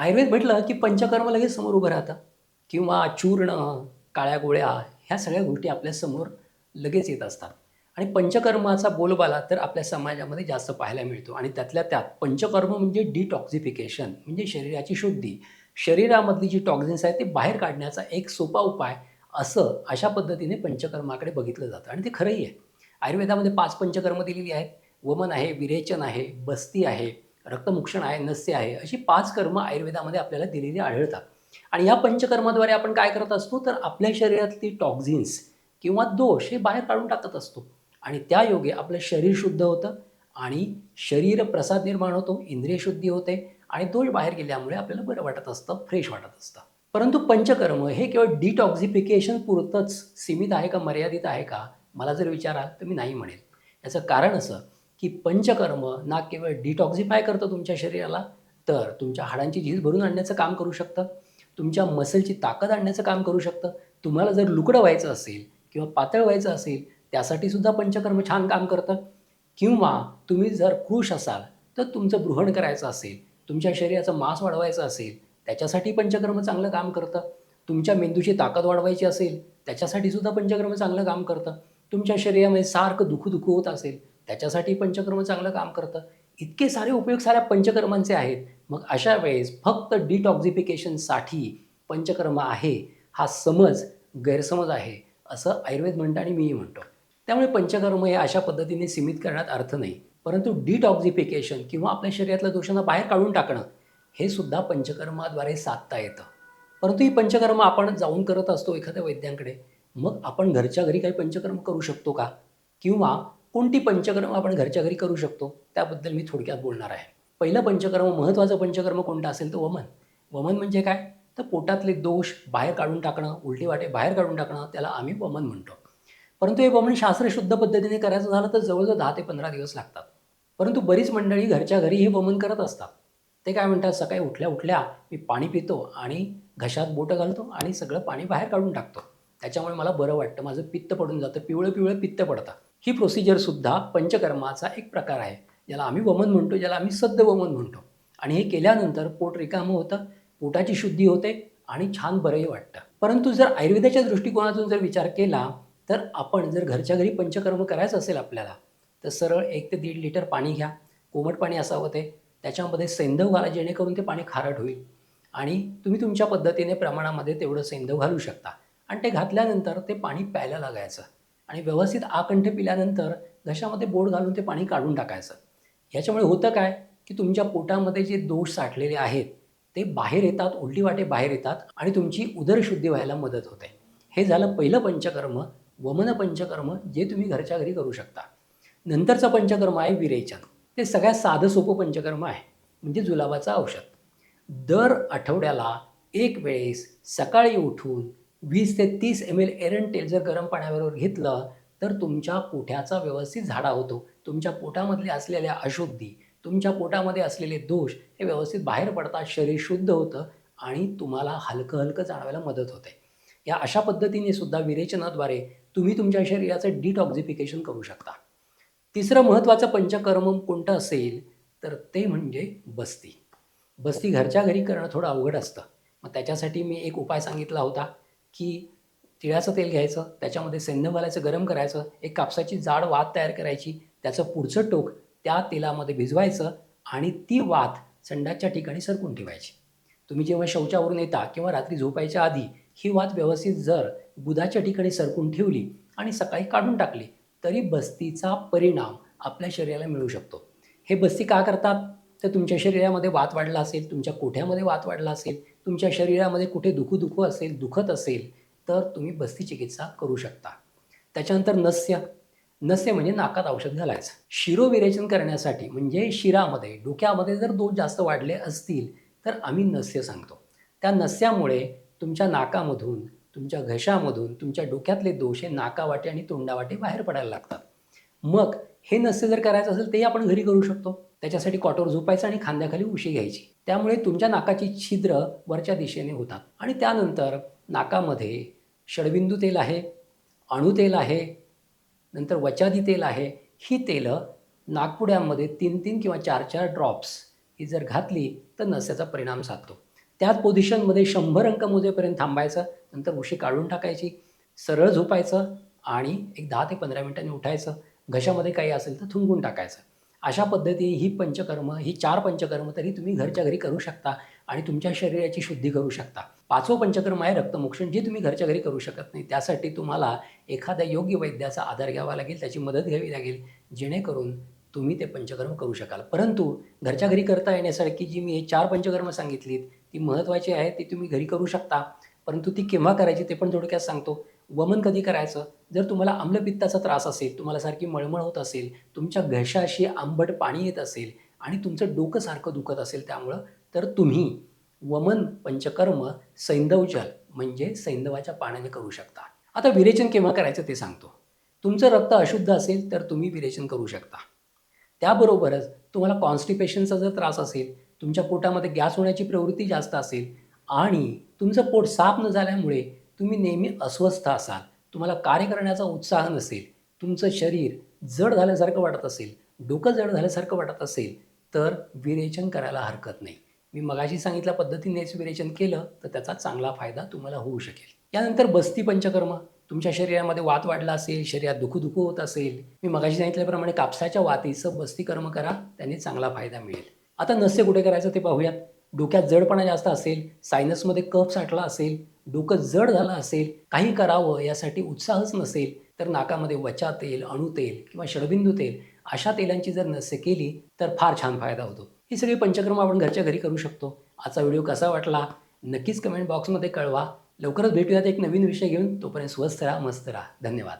आयुर्वेद म्हटलं की पंचकर्म लगेच समोर उभं राहतं. किंवा चूर्ण काळ्या गोळ्या ह्या सगळ्या गोष्टी आपल्यासमोर लगेच येत असतात. आणि पंचकर्माचा बोलबाला तर आपल्या समाजामध्ये जास्त पाहायला मिळतो. आणि त्यातल्या त्यात पंचकर्म म्हणजे डिटॉक्झिफिकेशन म्हणजे शरीराची शुद्धी. शरीरामधली जी टॉक्झिन्स आहेत ते बाहेर काढण्याचा एक सोपा उपाय असं अशा पद्धतीने पंचकर्माकडे बघितलं जातं. आणि ते खरंही आहे. आयुर्वेदामध्ये पाच पंचकर्म दिलेली आहेत. वमन आहे विरेचन आहे बस्ती आहे रक्तमुक्षण आहे नस्य आहे अशी पाच कर्म आयुर्वेदामध्ये आपल्याला दिलेली आढळतात. आणि या पंचकर्माद्वारे आपण काय करत असतो? तर आपल्या शरीरातली टॉक्झिन्स किंवा दोष हे बाहेर काढून टाकत असतो. आणि त्या योगे आपलं शरीर शुद्ध होतं आणि शरीर प्रसाद निर्माण होतो इंद्रिय शुद्धी होते आणि दोष बाहेर गेल्यामुळे आपल्याला बरं वाटत असतं फ्रेश वाटत असतं. परंतु पंचकर्म हे केवळ डिटॉक्झिफिकेशन पुरतंच सीमित आहे का मर्यादित आहे का? मला जर विचाराल तर मी नाही म्हणेल. याचं कारण असं की पंचकर्म ना केवळ डिटॉक्झिफाय करतं तुमच्या शरीराला तर तुमच्या हाडांची झीज भरून आणण्याचं काम करू शकतं. तुमच्या मसलची ताकद आणण्याचं काम करू शकतं. तुम्हाला जर लुकडं व्हायचं असेल किंवा पातळ व्हायचं असेल त्यासाठी सुद्धा पंचकर्म छान काम करतं. किंवा तुम्ही जर कृश असाल तर तुमचं बृहण करायचं असेल तुमच्या शरीराचं मांस वाढवायचं असेल त्याच्यासाठी पंचकर्म चांगलं काम करतं. तुमच्या मेंदूची ताकद वाढवायची असेल त्याच्यासाठी सुद्धा पंचकर्म चांगलं काम करतं. तुमच्या शरीरामध्ये सारखं दुखू दुखू होत असेल त्याच्यासाठी पंचकर्म चांगलं काम करतं. इतके सारे उपयोग साऱ्या पंचकर्मांचे आहेत. मग अशा वेळेस फक्त डिटॉक्झिफिकेशनसाठी पंचकर्म आहे हा समज गैरसमज आहे असं आयुर्वेद म्हणतं आणि मीही म्हणतो. त्यामुळे पंचकर्म हे अशा पद्धतीने सीमित करण्यात अर्थ नाही. परंतु डिटॉक्झिफिकेशन किंवा आपल्या शरीरातल्या दोषांना बाहेर काढून टाकणं हे सुद्धा पंचकर्माद्वारे साधता येतं. परंतु ही पंचकर्म आपण जाऊन करत असतो एखाद्या वैद्यांकडे मग आपण घरच्या घरी काही पंचकर्म करू शकतो का? किंवा कोणती पंचकर्म आपण घरच्या घरी करू शकतो? त्याबद्दल मी थोडक्यात बोलणार आहे. पहिलं पंचकर्म महत्त्वाचं पंचकर्म कोणतं असेल तर वमन. वमन म्हणजे काय? तर पोटातले दोष बाहेर काढून टाकणं उलटी वाटे बाहेर काढून टाकणं त्याला आम्ही वमन म्हणतो. परंतु हे वमन शास्त्रशुद्ध पद्धतीने करायचं झालं तर जवळजवळ दहा ते पंधरा दिवस लागतात. परंतु बरीच मंडळी घरच्या घरी हे वमन करत असतात. ते काय म्हणतात? सकाळी उठल्या उठल्या मी पाणी पितो आणि घशात बोटं घालतो आणि सगळं पाणी बाहेर काढून टाकतो. त्याच्यामुळे मला बरं वाटतं. माझं पित्त पडून जातं. पिवळं पिवळं पित्त पडतं. ही प्रोसिजरसुद्धा पंचकर्माचा एक प्रकार आहे. ज्याला आम्ही वमन म्हणतो ज्याला आम्ही सद्य वमन म्हणतो. आणि हे केल्यानंतर पोट रिकामं होतं पोटाची शुद्धी होते आणि छान बरंही वाटतं. परंतु जर आयुर्वेदाच्या दृष्टिकोनातून जर विचार केला तर आपण जर घरच्या घरी पंचकर्म करायचं असेल आपल्याला तर सरळ एक ते दीड लिटर पाणी घ्या. कोमट पाणी असावं ते. त्याच्यामध्ये सैंधव घाला जेणेकरून ते पाणी खारट होईल. आणि तुम्ही तुमच्या पद्धतीने प्रमाणामध्ये तेवढं सैंधव घालू शकता. आणि ते घातल्यानंतर ते पाणी प्यायला लागायचं. आणि व्यवस्थित आकंठ पिल्यानंतर घशामध्ये बोट घालून ते पाणी काढून टाकायचं. ह्याच्यामुळे होतं काय? की तुमच्या पोटामध्ये जे दोष साठलेले आहेत ते बाहेर येतात उलटी वाटे बाहेर येतात आणि तुमची उदरशुद्धी व्हायला मदत होते. हे झालं पहिलं पंचकर्म वमन पंचकर्म जे तुम्ही घरच्या घरी करू शकता. नंतरचं पंचकर्म आहे विरेचन. ते सगळ्यात साधं सोपं पंचकर्म आहे म्हणजे जुलाबाचं औषध. दर आठवड्याला एक वेळेस सकाळी उठून वीस ते तीस एम एल एरन तेल जर गरम पाण्याबरोबर घेतलं तर तुमच्या पोठ्याचा व्यवस्थित झाडा होतो. तुमच्या पोटामधले असलेल्या अशुद्धी तुमच्या पोटामध्ये असलेले दोष हे व्यवस्थित बाहेर पडतात शरीर शुद्ध होतं आणि तुम्हाला हलकं हलकं जाणवायला मदत होते. या अशा पद्धतीने सुद्धा विरेचनाद्वारे तुम्ही तुमच्या शरीराचं डिटॉक्झिफिकेशन करू शकता. तिसरं महत्त्वाचं पंचकर्म कोणतं असेल तर ते म्हणजे बस्ती. बस्ती घरच्या घरी करणं थोडं अवघड असतं. मग त्याच्यासाठी मी एक उपाय सांगितला होता. की तिळाचं तेल घ्यायचं त्याच्यामध्ये सैन्य घालायचं गरम करायचं एक कापसाची जाड वात तयार करायची त्याचं पुढचं टोक त्या तेलामध्ये भिजवायचं आणि ती वात संडाच्या ठिकाणी सरकून ठेवायची. तुम्ही जेव्हा शौचावरून येता किंवा रात्री झोपायच्या आधी ही वात व्यवस्थित जर बुधाच्या ठिकाणी सरकून ठेवली आणि सकाळी काढून टाकली तरी बस्तीचा परिणाम आपल्या शरीराला मिळू शकतो. हे बस्ती का करतात? तर तुमच्या शरीरामध्ये वात वाढला असेल तुमच्या कोठ्यामध्ये वात वाढला असेल तुमच्या शरीरामध्ये कुठे दुखू दुखू असेल दुखत असेल तर तुम्ही बस्ती चिकित्सा करू शकता. त्याच्यानंतर नस्य. नस्य म्हणजे नाकात औषध घालायचं. शिरोविरेचन करण्यासाठी म्हणजे शिरामध्ये डोक्यामध्ये जर दोष जास्त वाढले असतील तर आम्ही नस्य सांगतो. त्या नस्यामुळे तुमच्या नाकामधून तुमच्या घशामधून तुमच्या डोक्यातले दोष हे नाकावाटे आणि तोंडावाटे बाहेर पडायला लागतात. मग हे नस्य जर करायचं असेल तेही आपण घरी करू शकतो. त्याच्यासाठी कॉटवर झोपायचं आणि खांद्याखाली उशी घ्यायची. त्यामुळे तुमच्या नाकाची छिद्र वरच्या दिशेने होतात. आणि त्यानंतर नाकामध्ये षडबिंदू तेल आहे अणुतेल आहे नंतर वचादी तेल आहे. ही तेलं नागपुड्यांमध्ये तीन तीन किंवा चार चार ड्रॉप्स ही जर घातली तर नस्याचा परिणाम साधतो. त्याच पोझिशनमध्ये शंभर अंक मोजेपर्यंत थांबायचं नंतर उशी काढून टाकायची सरळ झोपायचं आणि एक दहा ते पंधरा मिनिटांनी उठायचं. घशामध्ये काही असेल तर थुंकून टाकायचं. अशा पद्धती ही पंचकर्म ही चार पंचकर्म तरी तुम्ही घरच्या घरी करू शकता आणि तुमच्या शरीराची शुद्धी करू शकता. पाचवं पंचकर्म आहे रक्तमोक्षण जे तुम्ही घरच्या घरी करू शकत नाही. त्यासाठी तुम्हाला एखाद्या योग्य वैद्याचा आधार घ्यावा लागेल त्याची मदत घ्यावी लागेल जेणेकरून तुम्ही ते पंचकर्म करू शकाल. परंतु घरच्या घरी करता येण्यासारखी जी मी हे चार पंचकर्म सांगितलीत ती महत्त्वाची आहे ती तुम्ही घरी करू शकता. परंतु ती केव्हा करायची ते पण थोडक्यात सांगतो. वमन कधी करायचं? जर तुम्हाला आम्लपित्ताचा त्रास असेल तुम्हाला सारखी मळमळ होत असेल तुमच्या घशाशी आंबट पाणी येत असेल आणि तुमचं डोकं सारखं दुखत असेल त्यामुळं तर तुम्ही वमन पंचकर्म सैंदवजल म्हणजे सैंधवाच्या पाण्याने करू शकता. आता विरेचन केव्हा करायचं ते सांगतो. तुमचं रक्त अशुद्ध असेल तर तुम्ही विरेचन करू शकता. त्याबरोबरच तुम्हाला कॉन्स्टिपेशनचा जर त्रास असेल तुमच्या पोटामध्ये गॅस होण्याची प्रवृत्ती जास्त असेल आणि तुमचं पोट साफ न झाल्यामुळे तुम्ही नेहमी अस्वस्थ असाल तुम्हाला कार्य करण्याचा उत्साह नसेल तुमचं शरीर जड झाल्यासारखं वाटत असेल डोकं जड झाल्यासारखं वाटत असेल तर विरेचन करायला हरकत नाही. मी मगाशी सांगितल्या पद्धतीनेच विरेचन केलं तर त्याचा चांगला फायदा तुम्हाला होऊ शकेल. यानंतर बस्ती पंचकर्म. तुमच्या शरीरामध्ये वात वाढला असेल शरीरात दुखूदुखू होत असेल. मी मगाशी सांगितल्याप्रमाणे कापसाच्या वातीचं बस्ती कर्म करा त्याने चांगला फायदा मिळेल. आता नस्य कुठे करायचं ते पाहूयात. डोक्यात जडपणा जास्त असेल सायनसमध्ये कफ साठला असेल डोकं जड झालं असेल काही करावं यासाठी उत्साहच नसेल तर नाकामध्ये वचा तेल अणू तेल किंवा षडबिंदू तेल अशा तेलांची जर नस्य केली तर फार छान फायदा होतो. ही सगळी पंचक्रम आपण घरच्या घरी करू शकतो. आजचा व्हिडिओ कसा वाटला नक्कीच कमेंट बॉक्समध्ये कळवा. लवकरच भेटूयात एक नवीन विषय घेऊन. तोपर्यंत स्वस्थ राहा मस्त राहा. धन्यवाद.